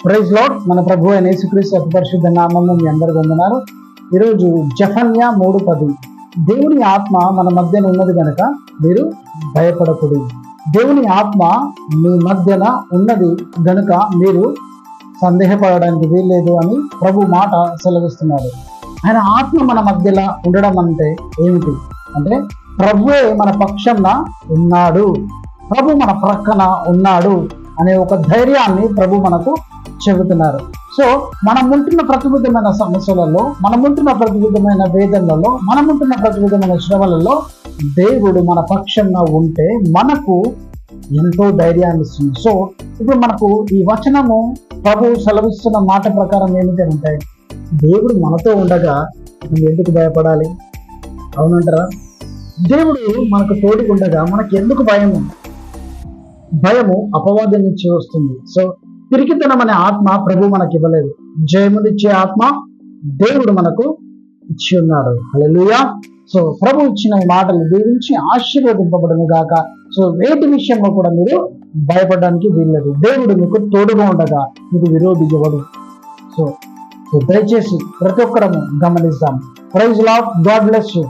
Praise lord మన ప్రభు అయిన యేసుక్రీస్తు యొక్క పరిశుద్ధ నామంలో మీ అందరు వందనారు ఈరోజు జఫన్యా మూడు పది. దేవుని ఆత్మ మన మధ్యన ఉన్నది కనుక మీరు భయపడకూడదు దేవుని ఆత్మ మీ మధ్యన ఉన్నది గనుక మీరు సందేహపడడానికి వీల్లేదు అని ప్రభు మాట సెలవిస్తున్నారు ఆయన ఆత్మ మన మధ్యలో ఉండడం అంటే ఏమిటి? అంటే ప్రభువే మన పక్షంన ఉన్నాడు. ప్రభు మన ప్రక్కన ఉన్నాడు అనే ఒక ధైర్యాన్ని ప్రభు మనకు చెబుతున్నారు. సో మనం ఉంటున్న ప్రతివిధమైన సమస్యలలో మనం ఉంటున్న ప్రతివిధమైన వేదనలలో మనం ఉంటున్న ప్రతివిధమైన శ్రమలలో దేవుడు మన పక్షంగా ఉంటే మనకు ఎంతో ధైర్యాన్ని ఇస్తుంది. సో ఇప్పుడు మనకు ఈ వచనము ప్రభు సెలవిస్తున్న మాట ప్రకారం ఏమిటి అంటే దేవుడు మనతో ఉండగా మనం ఎందుకు భయపడాలి? అవునంటారా? దేవుడు మనకు తోడుకుండగా మనకు ఎందుకు భయము? భయము అపవాదం నుంచి వస్తుంది. సో పిరికితనం అనే ఆత్మ ప్రభు మనకి ఇవ్వలేదు. జయమునిచ్చే ఆత్మ దేవుడు మనకు ఇచ్చి ఉన్నాడు. హల్లెలూయా. సో ప్రభు ఇచ్చిన ఈ మాటలు దీవించి ఆశీర్వదింపబడను గాక. సో వేటి విషయంలో కూడా మీరు భయపడడానికి వీల్లేదు. దేవుడు మీకు తోడుగా ఉండగా మీకు విరోధి ఎవడు సో దయచేసి ప్రతి ఒక్కరము గమనిస్తాం praise lord God bless you